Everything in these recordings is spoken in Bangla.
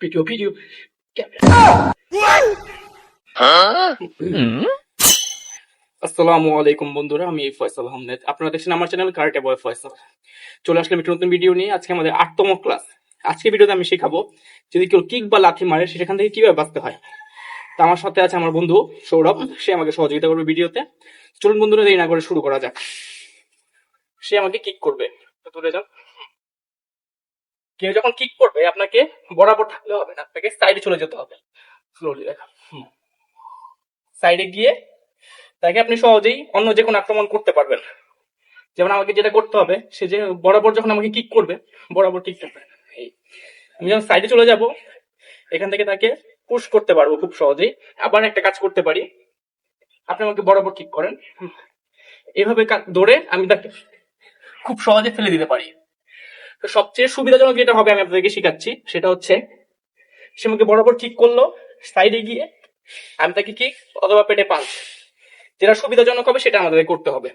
ভিডিও ভিডিও আসসালামু আলাইকুম বন্ধুরা, আমি ফয়সাল আহমেদ। আপনারা দেখছেন আমার চ্যানেল কারেক্ট বয় ফয়সাল চলে আসলাম একটি নতুন ভিডিও নিয়ে। আজকে আমাদের আটতম ক্লাস আজকে ভিডিওতে আমি শেখাবো যদি কেউ কিক বা লাথি মারে সেখান থেকে কীভাবে বাঁচতে হয়। তা আমার সাথে আছে আমার বন্ধু সৌরভ। সে আমাকে সহযোগিতা করবে ভিডিওতে চলুন বন্ধুরা, দেরি না করে শুরু করা যাক। সে আমাকে কিক করবে। তুলে যাও। কেউ যখন কিক করবে, আপনাকে বরাবর থাকলে হবে না, আপনাকে সাইডে চলে যেতে হবে। স্লোলি দেখা সাইডে গিয়ে তাকে আপনি সহজেই অন্য যে কোনো আক্রমণ করতে পারবেন। যেমন আমাকে যেটা করতে হবে, সে যে বরাবর যখন আমাকে কিক করবে, বরাবর কিক করবে। এই। আমি যখন সাইডে চলে যাব, এখান থেকে তাকে পুশ করতে পারব খুব সহজেই। আবার একটা কাজ করতে পারি। আপনি আমাকে বরাবর কিক করেন। এভাবে দৌড়ে আমি তাকে খুব সহজে ফেলে দিতে পারি। তো সবচেয়ে সুবিধাজনক যেটা হবে আমি আপনাদেরকে শেখাচ্ছি, সেটা হচ্ছে সে আমাকে বরাবর ঠিক করল সাইডে গিয়ে আমি তাকে কিক অথবা পেটে পাঞ্চ যেটা সুবিধাজনক হবে, সেটা আমাদের করতে হবে।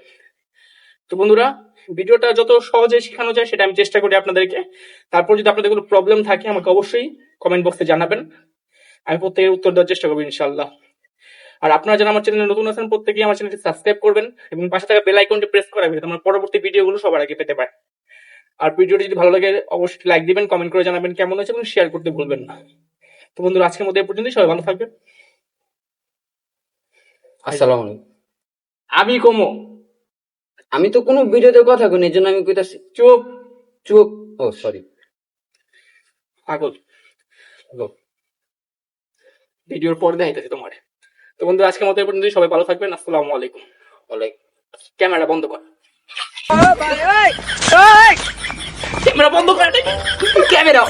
তো বন্ধুরা, ভিডিওটা যত সহজে শেখানো যায়, সেটা আমি চেষ্টা করি আপনাদেরকে। তারপর যদি আপনাদের কোনো প্রবলেম থাকে, আমাকে অবশ্যই কমেন্ট বক্সে জানাবেন। আমি প্রত্যেকের উত্তর দেওয়ার চেষ্টা করব ইনশাল্লাহ আর আপনারা যারা আমার চ্যানেলে নতুন আছেন প্রত্যেকেই আমার চ্যানেলটি সাবস্ক্রাইব করবেন এবং পাশে থাকা বেল আইকনটি প্রেস করা যাতে আমার পরবর্তী ভিডিওগুলো সবার আগে পেতে পারে। আর ভিডিওটি যদি ভালো লাগে অবশ্যই লাইক দিবেন কমেন্ট করে জানাবেন কেমন হয়েছে এবং শেয়ার করতে ভুলবেন না। তো বন্ধুরা আজকের মধ্যে পর্যন্তই সবাই ভালো থাকবেন। আসসালামু আলাইকুম। আমি কোমো। আমি তো কোনো ভিডিওতে কথা কই এই জন্য আমি কইতাছি চুপ চুপ। ও সরি পাগল। ভিডিওর পর দেখাইতেছি তোমার। তো বন্ধু আজকের মতো পর্যন্ত সবাই ভালো থাকবেন। আসসালামু আলাইকুম। ওয়ালাইকুম ক্যামেরা বন্ধ কর। ক্যামেরা বন্ধ কর। ক্যামেরা।